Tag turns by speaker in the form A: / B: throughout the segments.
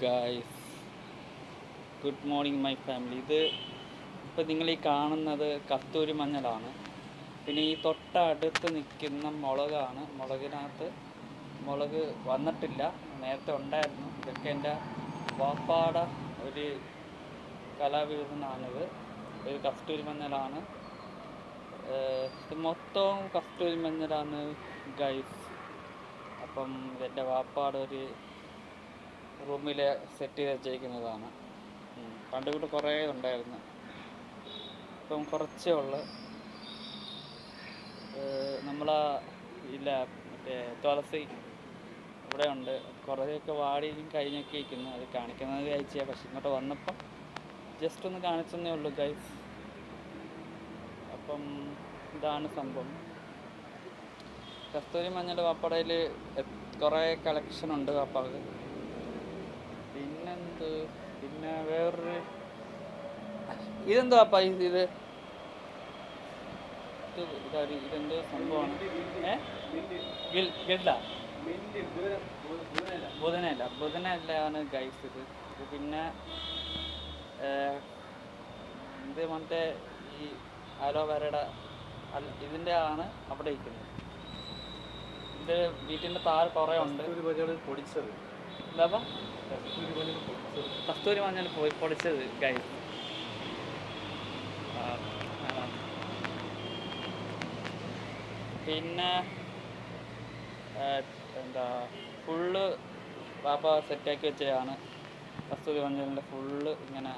A: Guys good morning my family ഇത് ഇപ്പം നിങ്ങൾ ഈ കാണുന്നത് കസ്തൂരി മഞ്ഞളാണ്. പിന്നെ ഈ തൊട്ടടുത്ത് നിൽക്കുന്ന മുളകാണ്. മുളകിനകത്ത് മുളക് വന്നിട്ടില്ല. നേരത്തെ ഉണ്ടായിരുന്നു. ഇതൊക്കെ എന്റെ വാപ്പാട ഒരു കലാവിരുദ്ധനാണിത്. ഇത് കസ്തൂരി മഞ്ഞളാണ്. ഇത് മൊത്തവും കസ്തൂരി മഞ്ഞളാണ് ഗൈസ് അപ്പം ഇതെന്റെ വാപ്പാടെ ഒരു റൂമിൽ സെറ്റ് ചെയ്ത് വെച്ചേക്കുന്നതാണ്. പണ്ട് കൂട്ട് കുറേ ഉണ്ടായിരുന്നു. ഇപ്പം കുറച്ചേ ഉള്ളു. നമ്മളാ ഇല്ല മറ്റേ തുളസി ഇവിടെ ഉണ്ട്. കുറേയൊക്കെ വാടിയും കഴിഞ്ഞൊക്കെ ഇരിക്കുന്നു. അത് കാണിക്കുന്നത് കഴിച്ചാൽ പക്ഷെ ഇങ്ങോട്ട് വന്നപ്പം ജസ്റ്റ് ഒന്ന് കാണിച്ചെന്നേ ഉള്ളൂ ഗൈസ് അപ്പം ഇതാണ് സംഭവം. കസ്തൂരി മഞ്ഞൾ വാപ്പടയിൽ കുറേ കളക്ഷൻ ഉണ്ട് വാപ്പാക്ക്. പിന്നെന്ത് പിന്നെ വേറൊരു ഇതെന്താ വാപ്പ ഇത് ഇത്? ഇത് ഇതാര്? ഇതെന്തോ സംഭവമാണ്. ഗിൽഡ? ബുധനല്ല ബുധനല്ലാണ് ഗൈസ് ഇത്. ഇത് പിന്നെ ഇത് മറ്റേ ഈ അലോവേരയുടെ ഇതിന്റെ ആണ് അവിടെ ഇരിക്കുന്നത് ഇത് വീട്ടിന്റെ താഴെ കുറേ ഉണ്ട്.
B: പൊടിച്ചത്.
A: എന്താ
B: കസ്തൂരി മഞ്ഞൾ
A: പോയി പൊടിച്ചത് ഗൈസ് പിന്നെ എന്താ ഫുള്ള് പാപ്പ സെറ്റാക്കി വെച്ചതാണ്. കസ്തൂരി മഞ്ഞളിന്റെ ഫുള്ള് ഇങ്ങനെ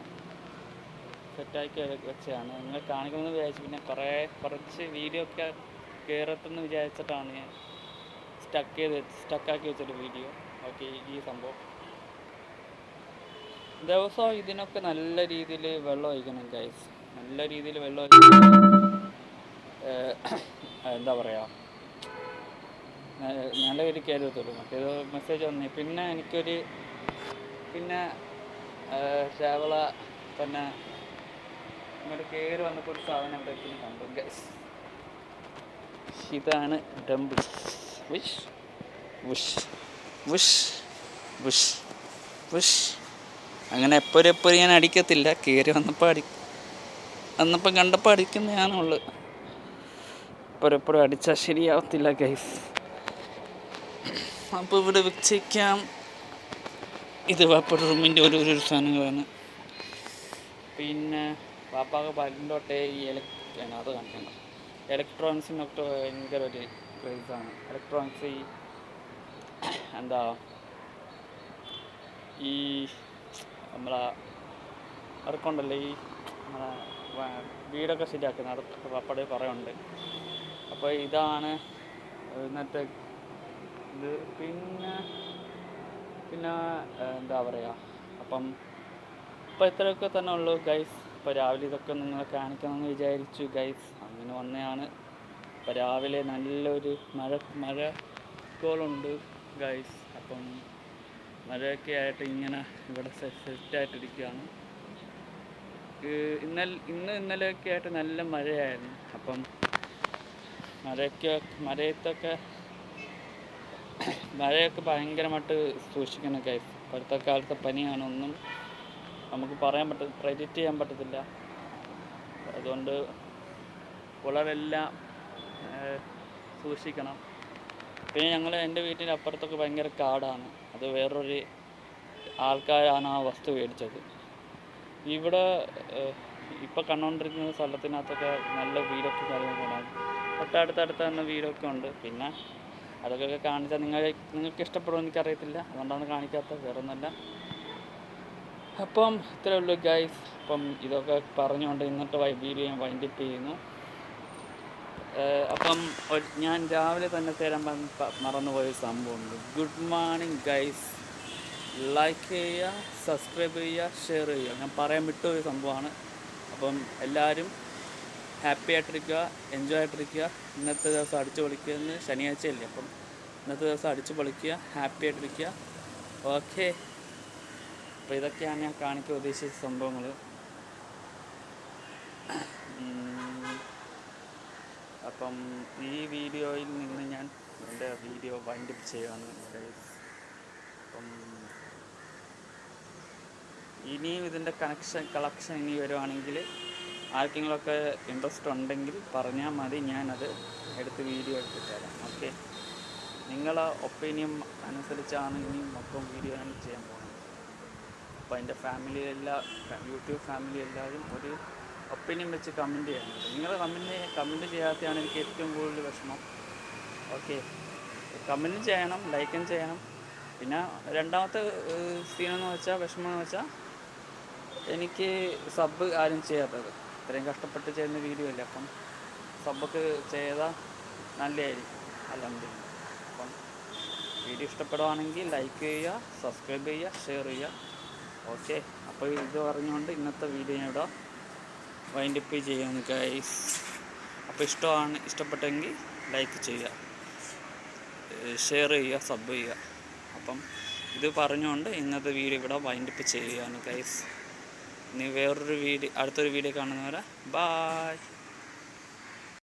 A: സെറ്റാക്കി വെച്ചതാണ്. നിങ്ങൾ കാണിക്കണമെന്ന് വിചാരിച്ചു. പിന്നെ കുറേ കുറച്ച് വീഡിയോ ഒക്കെ കയറത്തെന്ന് വിചാരിച്ചിട്ടാണ് ഞാൻ സ്റ്റക്ക് ചെയ്ത് സ്റ്റക്കാക്കി വെച്ചൊരു വീഡിയോ ഓക്കെ ഈ സംഭവം. ദിവസവും ഇതിനൊക്കെ നല്ല രീതിയിൽ വെള്ളം ഒഴിക്കണം ഗൈസ് നല്ല രീതിയിൽ വെള്ളം എന്താ പറയുക നല്ല കയറി എത്തുള്ളൂ മറ്റേത് മെസ്സേജ് വന്നേ. പിന്നെ എനിക്കൊരു പിന്നെ ശാവള തന്നെ ഇങ്ങോട്ട് കയറി വന്നപ്പോൾ ഒരു സാധനം ഇവിടെ എത്തി കണ്ടു ഗൈസ് ഇതാണ് dumbbell wish wish wish wish wish അങ്ങനെ എപ്പോഴും എപ്പോഴും ഞാൻ അടിക്കത്തില്ല. കയറി വന്നപ്പോൾ അടി വന്നപ്പോൾ കണ്ടപ്പോൾ അടിക്കുന്നതാണുള്ളു എപ്പോഴും എപ്പോഴും അടിച്ചാൽ ശരിയാവത്തില്ല ഗൈസ് അപ്പോൾ ഇവിടെ വെച്ചേക്കാം. ഇത് വാപ്പയുടെ റൂമിന്റെ ഒരു ഒരു സാധനങ്ങളാണ്. പിന്നെ വാപ്പാക്ക് പല്ലിന്റെ ഈ ഇലക്ട് അത് കാണിക്കണ്ട ഇലക്ട്രോണിക്സിനൊക്കെ ഭയങ്കര ഒരു ക്രൈസാണ് ഇലക്ട്രോണിക്സ് ഈ എന്താ? ഈ നമ്മളെ അവർക്കുണ്ടല്ലോ ഈ നമ്മളെ വീടൊക്കെ ശരിയാക്കുന്ന അത് പപ്പടയിൽ കുറേ അപ്പോൾ ഇതാണ് ഇന്നത്തെ ഇത്. പിന്നെ പിന്നെ എന്താ പറയുക? അപ്പം ഇപ്പം ഇത്രയൊക്കെ തന്നെ ഉള്ളൂ ഗൈസ്. ഇപ്പോൾ രാവിലെ ഇതൊക്കെ നിങ്ങളെ കാണിക്കണമെന്ന് വിചാരിച്ചു ഗൈസ്. അങ്ങനെ വന്നതാണ്. ഇപ്പോൾ രാവിലെ നല്ലൊരു മഴ മഴ കോളുണ്ട് ഗൈസ്. അപ്പം മഴയൊക്കെ ആയിട്ട് ഇങ്ങനെ ഇവിടെ സെറ്റായിട്ടിരിക്കുകയാണ് ഇന്നലെ ഇന്ന് ഇന്നലെയൊക്കെ ആയിട്ട് നല്ല മഴയായിരുന്നു. അപ്പം മഴയൊക്കെ മഴയത്തൊക്കെ മഴയൊക്കെ ഭയങ്കരമായിട്ട് സൂക്ഷിക്കണം ഗൈസ് ഇപ്പോഴത്തെ കാലത്തെ പനിയാണ് ഒന്നും നമുക്ക് പറയാൻ പറ്റ പ്രെഡിക്റ്റ് ചെയ്യാൻ പറ്റത്തില്ല. അതുകൊണ്ട് വളരെല്ലാം സൂക്ഷിക്കണം. പിന്നെ ഞങ്ങൾ എന്റെ വീട്ടിന്റെ അപ്പുറത്തൊക്കെ ഭയങ്കര കാടാണ്. അത് വേറൊരു ആൾക്കാരാണ് ആ വസ്തു മേടിച്ചത്. ഇവിടെ ഇപ്പോൾ കണ്ടുകൊണ്ടിരിക്കുന്ന സ്ഥലത്തിനകത്തൊക്കെ നല്ല വീടൊക്കെ കാര്യങ്ങളൊക്കെ ഉണ്ടാകും തൊട്ടടുത്തടുത്ത് തന്നെ വീടൊക്കെ ഉണ്ട്. പിന്നെ അതൊക്കെ കാണിച്ചാൽ നിങ്ങൾ നിങ്ങൾക്ക് ഇഷ്ടപ്പെടുമോ എനിക്കറിയത്തില്ല. അതുകൊണ്ടാണ് കാണിക്കാത്തത്. വേറെ ഒന്നല്ല അപ്പം ഇത്രയേ ഉള്ളൂ ഗൈസ് അപ്പം ഇതൊക്കെ പറഞ്ഞുകൊണ്ട് ഇന്നത്തെ വീഡിയോ ഞാൻ വൈൻഡപ്പ് ചെയ്യുന്നു. അപ്പം ഞാൻ രാവിലെ തന്നെ തരാൻ മറന്നുപോയ സംഭവമുണ്ട്. ഗുഡ് മോർണിംഗ് ഗൈസ് ലൈക്ക് ചെയ്യുക സബ്സ്ക്രൈബ് ചെയ്യുക ഷെയർ ചെയ്യുക. ഞാൻ പറയാൻ വിട്ടൊരു സംഭവമാണ്. അപ്പം എല്ലാവരും ഹാപ്പി ആയിട്ടിരിക്കുക എൻജോയ് ആയിട്ടിരിക്കുക. ഇന്നത്തെ ദിവസം അടിച്ചു പൊളിക്കുക എന്ന് ശനിയാഴ്ചയല്ലേ. അപ്പം ഇന്നത്തെ ദിവസം അടിച്ചു പൊളിക്കുക ഹാപ്പി ആയിട്ടിരിക്കുക. ഓക്കെ അപ്പോൾ ഇതൊക്കെയാണ് ഞാൻ കാണിക്കാൻ ഉദ്ദേശിച്ച സംഭവങ്ങൾ അപ്പം ഈ വീഡിയോയിൽ നിന്ന് ഞാൻ എന്റെ വീഡിയോ വൈൻഡപ്പ് ചെയ്യുകയാണ്. അപ്പം ഇനിയും ഇതിന്റെ കണക്ഷൻ കളക്ഷൻ ഇനി വരുവാണെങ്കിൽ ആർക്കെങ്കിലുമൊക്കെ ഇൻട്രസ്റ്റ് ഉണ്ടെങ്കിൽ പറഞ്ഞാൽ മതി ഞാനത് എടുത്ത് വീഡിയോ എടുത്ത് തരാം ഓക്കെ നിങ്ങളെ ഒപ്പീനിയൻ അനുസരിച്ചാണ് ഇനി മൊത്തം വീഡിയോ ഞാൻ ചെയ്യാൻ പോകുന്നത് അപ്പോൾ എന്റെ ഫാമിലി എല്ലാ യൂട്യൂബ് ഫാമിലി എല്ലാവരും ഒരു ഒപ്പീനിയൻ വെച്ച് കമന്റ് ചെയ്യണം നിങ്ങൾ കമന്റ് കമന്റ് ചെയ്യാത്തതാണ് എനിക്ക് ഏറ്റവും കൂടുതൽ വിഷമം. ഓക്കെ കമന്റ് ചെയ്യണം ലൈക്കും ചെയ്യണം. പിന്നെ രണ്ടാമത്തെ സീനെന്ന് വെച്ചാൽ വിഷമം എന്ന് വെച്ചാൽ എനിക്ക് സബ് ആരും ചെയ്യാത്തത്. ഇത്രയും കഷ്ടപ്പെട്ട് ചെയ്യുന്ന വീഡിയോ അല്ലേ? അപ്പം സബൊക്കെ ചെയ്താൽ നല്ലതായിരിക്കും. അലഹമില്ല അപ്പം വീഡിയോ ഇഷ്ടപ്പെടുവാണെങ്കിൽ ലൈക്ക് ചെയ്യുക സബ്സ്ക്രൈബ് ചെയ്യുക ഷെയർ ചെയ്യുക. ഓക്കെ അപ്പോൾ ഇത് പറഞ്ഞുകൊണ്ട് ഇന്നത്തെ വീഡിയോ ഞാൻ ഇവിടെ വൈൻഡപ്പ് ചെയ്യാം ഗൈസ് അപ്പോൾ ഇഷ്ടമാണ് ഇഷ്ടപ്പെട്ടെങ്കിൽ ലൈക്ക് ചെയ്യുക. ഷെയർ ചെയ്യുക സബ് ചെയ്യുക. അപ്പം ഇത് പറഞ്ഞുകൊണ്ട് ഇന്നത്തെ വീഡിയോ ഇവിടെ വൈൻഡപ്പ് ചെയ്യുകയാണ് ഗൈസ് ഇനി വേറൊരു വീഡിയോ അടുത്തൊരു വീഡിയോ കാണുന്നവരെ ബായ്